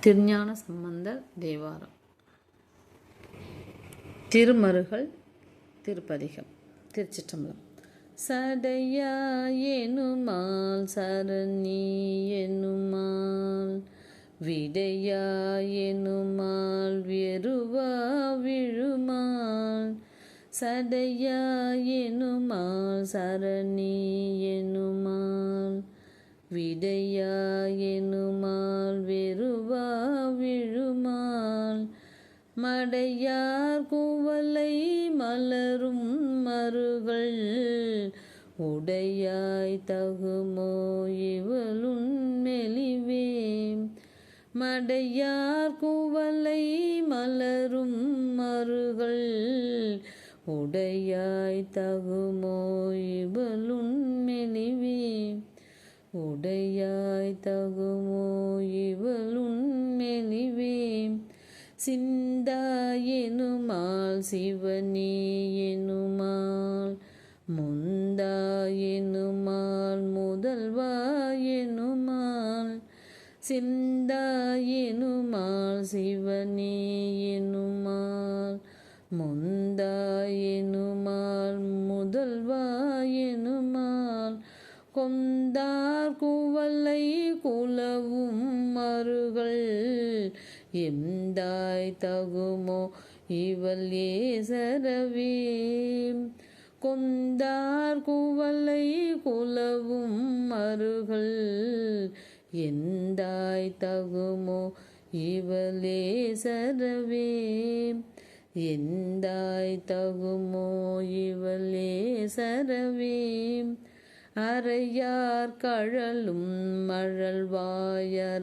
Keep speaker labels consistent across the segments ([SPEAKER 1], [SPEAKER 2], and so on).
[SPEAKER 1] திருஞான சம்பந்தர் தேவாரம். திருமருகள் திருப்பதிகம் திருச்சிற்றம்பலம். சடையா எனுமால் சரணி எனுமால் விடையா எனுமால் வெறுவா விழுமால் சடையா எனுமால் சரணி எனுமால் விடையா எனுமால் வெறுவா விழுமால். மடையார் குவலை மலரும் மருகள் உடையாய் தகுமோ இவளுன் மெலிவே. மடையார் குவலை மலரும் மருகள் உடையாய் தகுமோ இவளுன் மெலிவே. உடையாய் தகுமோ இவளுன் மெலிவே சிந்தா எனுமால் சிவனே எனுமால். முந்தா எனுமால் முதல்வா எனுமால். சிந்தா எனுமால் சிவனே எனுமால். முந்தா கொந்தார் குவலை குலவும் மருகள் எந்தாய் தகுமோ இவள் ஏசரவே கொந்தார் குவலை குலவும் மருகள் எந்தாய் தகுமோ இவளே சரவே. எந்தாய் தகுமோ இவளே சரவே. அறையார் கழலும் மழல்வாயறவும்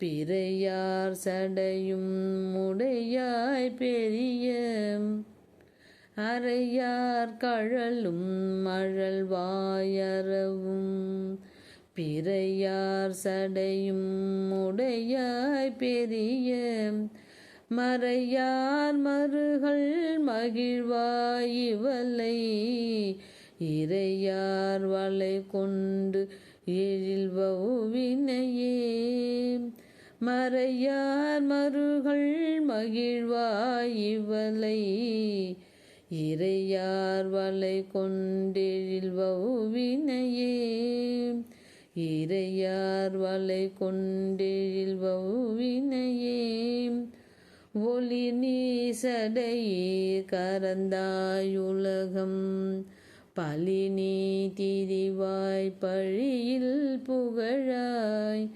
[SPEAKER 1] பிறையார் சடையும் முடையாய் பெரிய அறையார் கழலும் மழல்வாயறவும் பிறையார் சடையும் முடையாய் பெரிய மறையார் மருகள் மகிழ்வாய் இவலை இறையார் வலை கொண்டு எழில்வவினையே மறையார் மருகள் மகிழ்வாய் இவலை இறையார் வலை கொண்டெழில்வவினையே இறையார் வலை கொண்டெழில்வவினையே ஒளி நீசடையே கரந்தாயுலகம் பழி நீ திரிவாய் பழியில் புகழாய்.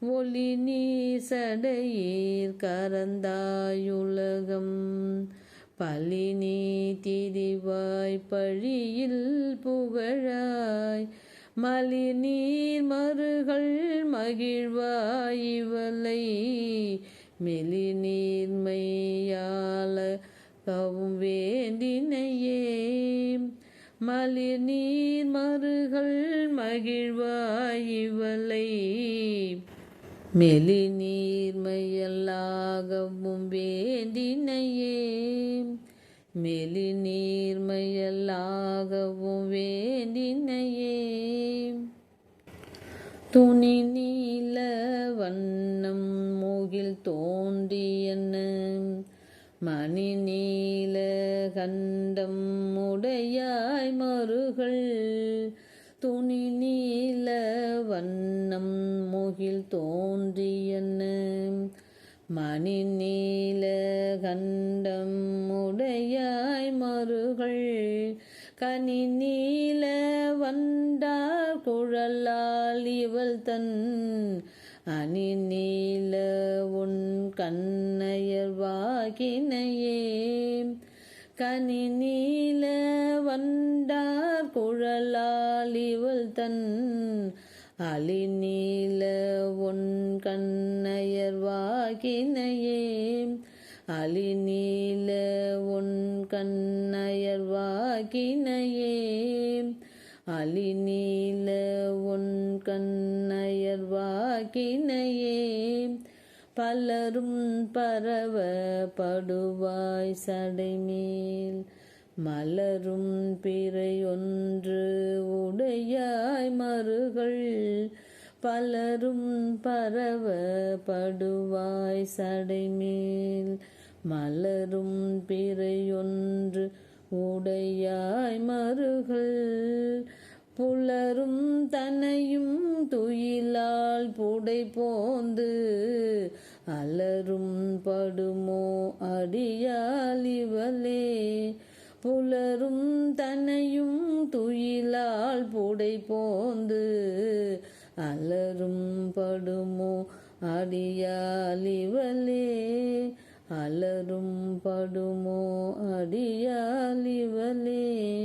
[SPEAKER 1] ஒளி நீ சடையீர் கரந்தாயுலகம். பழி நீ திரிவாய் பழியில் புகழாய். மலி நீர் மறுகள் மகிழ்வாய் இவளை. மெலி நீர்மையால கவும் வேண்டினையே. மலிர் நீர் மருகள் மகிழ்வாயிவலை மெலி நீர்மையல்லாகவும் வேண்டினையே. மெலி நீர்மையல்லாகவும் வேண்டினையே. துணி நீல வண்ணம் மூகில் தோன்றியன. மணி நீல கண்டம் உடையாய் மருகள் துணி நீல வண்ணம் முகில் தோன்றியன. மணி நீல கண்டம் உடையாய் மருகள் கனி நீல வண்டார் குழலால் இவள் தன் அணி நீல உன் கண்ணையர்வாகினையே கனி நீல வண்டார் குழலால் இவள் தன் அலி நீல உன் கண்ணையர்வாகினையே அலி நீல உன் கண்ணையர் வாகினையே அலி நீல உன் கண்ணையர் வாகினையே பலரும் பரவ படுவாய் சடைமேல். மலரும் பிறையொன்று உடையாய் மறுகள் பலரும் பரவ படுவாய் சடைமேல். மலரும் பிறையொன்று உடையாய் மறுகள் புலரும் தனையும் துயிலால் புடை போந்து அலரும் படுமோ அடியால் இவளே. புலரும் தனையும் துயிலால் புடை போந்து அலரும் படுமோ அடியால் இவளே. அலரும் படுமோ அடியால் இவளே.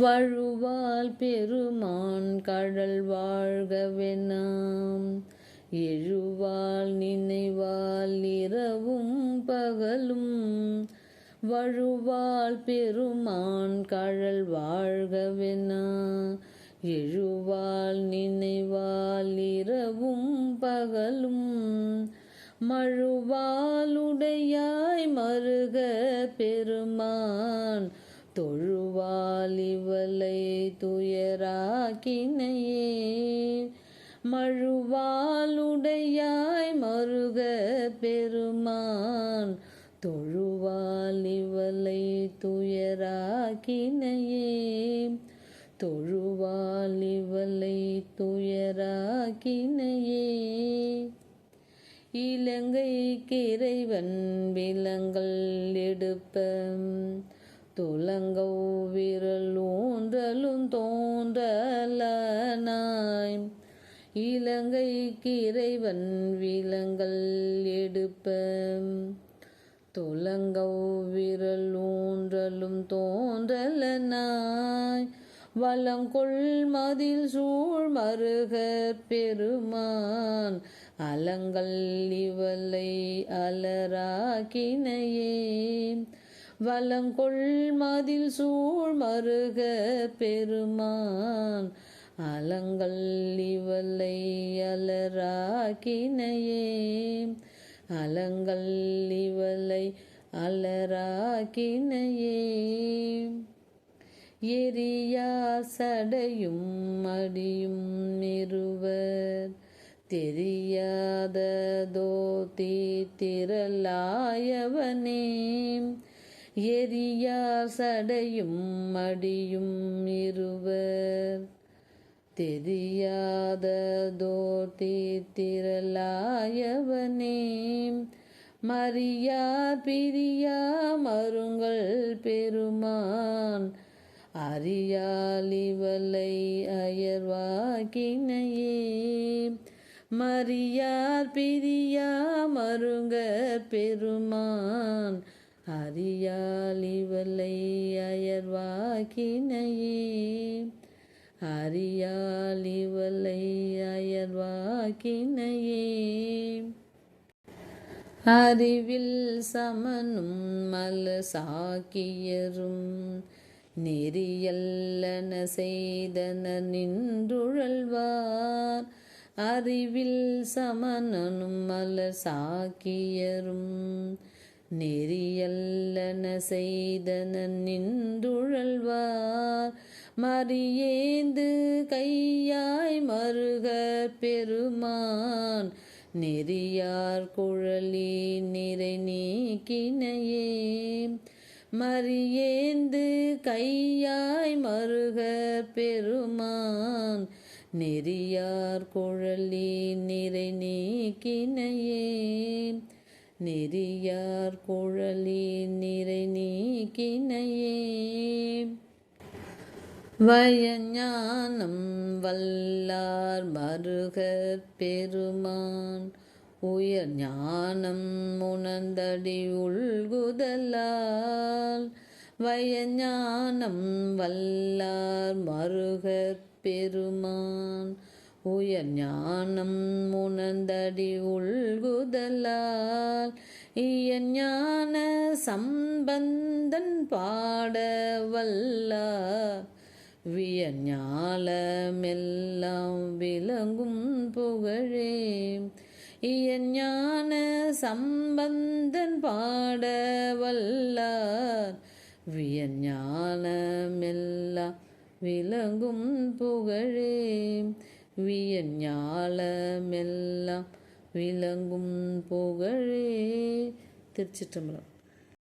[SPEAKER 1] வழுவால் பெருமான் கடல் வாழ்கவெனாம். எழுவால் நினைவால் இரவும் பகலும். வழுவால் பெருமான் கழல் வாழ்கவெனா. எழுவால் நினைவால் இரவும் பகலும். மழுவாலுடையாய் மருக பெருமான் தொழு இவளை துயராக்கினையே. மழுவாலுடையாய் மருக பெருமான் தொழுவால் துயராக்கினையே. தொழுவால் துயராக்கினையே. இலங்கைக்கு இறைவன் விலங்கள் எடுப்ப துலங்கோ விரலூந்தலும் ஊன்றலும் தோன்றலானாய். இலங்கைக்கு இறைவன் விலங்கள் எடுப்ப. துலங்கோ விரலூன்றலும் தோன்றலனாய். வளங்கொள் மதில் சூழ் மருகர் பெருமான். அலங்கள் இவளை அலராக்கினையே. வலங்கொள் மதில் சூழ் மருக பெருமான் அலங்கள் இவளை அலராக்கினையே. அலங்கள் இவளை அலராக்கினையே. எரியா சடையும் அடியும் நிறுவர் தெரியாததோ தீ திரளாயவனே. எரியார் சடையும் மடியும் இருவர். தெரியாததோ தீத்திரலாயவனே மரியா பிரியா மருங்கள் பெருமான். அறியாலிவலை அயர்வாக்கினையே மரியார் பிரியா மருங்க பெருமான். அறியாலிவலை அயர்வாக்கினையே. அறியாலிவலை அயர்வாக்கினையே. அறிவில் சமனும் மல சாக்கியரும் நெறியல்லன செய்தன நின்றுழல்வார். அறிவில் சமனனும் மலர் சாக்கியரும் நெறியல்லன செய்தன நின்றுழல்வார். மறியேந்து கையாய் மருக பெருமான். நெறியார் குழலி நிறை நீக்கினையே. மறியேந்து கையாய் மருக பெருமான். நெறியார் குழலி நிறை நீக்கினையே. நெறியார் குழலி நிறை நீக்கினையே. வயஞானம் வல்லார் மருகற் பெருமான் உயர் ஞானம் உணர்ந்தடி உள்குதலால். வயஞானம் வல்லார் மருகற் பெருமான் உயர் ஞானம் உணர்ந்தடி உள்குதலால் இயஞான சம்பந்தன் பாட வல்லார். வியஞாலமெல்லாம் விளங்கும் புகழே இயஞான சம்பந்தன் பாட வல்லார். வியஞானமெல்லாம் விளங்கும் புகழே வியஞாலமெல்லாம் விளங்கும் புகழே. திருச்சிற்றம்பலம்.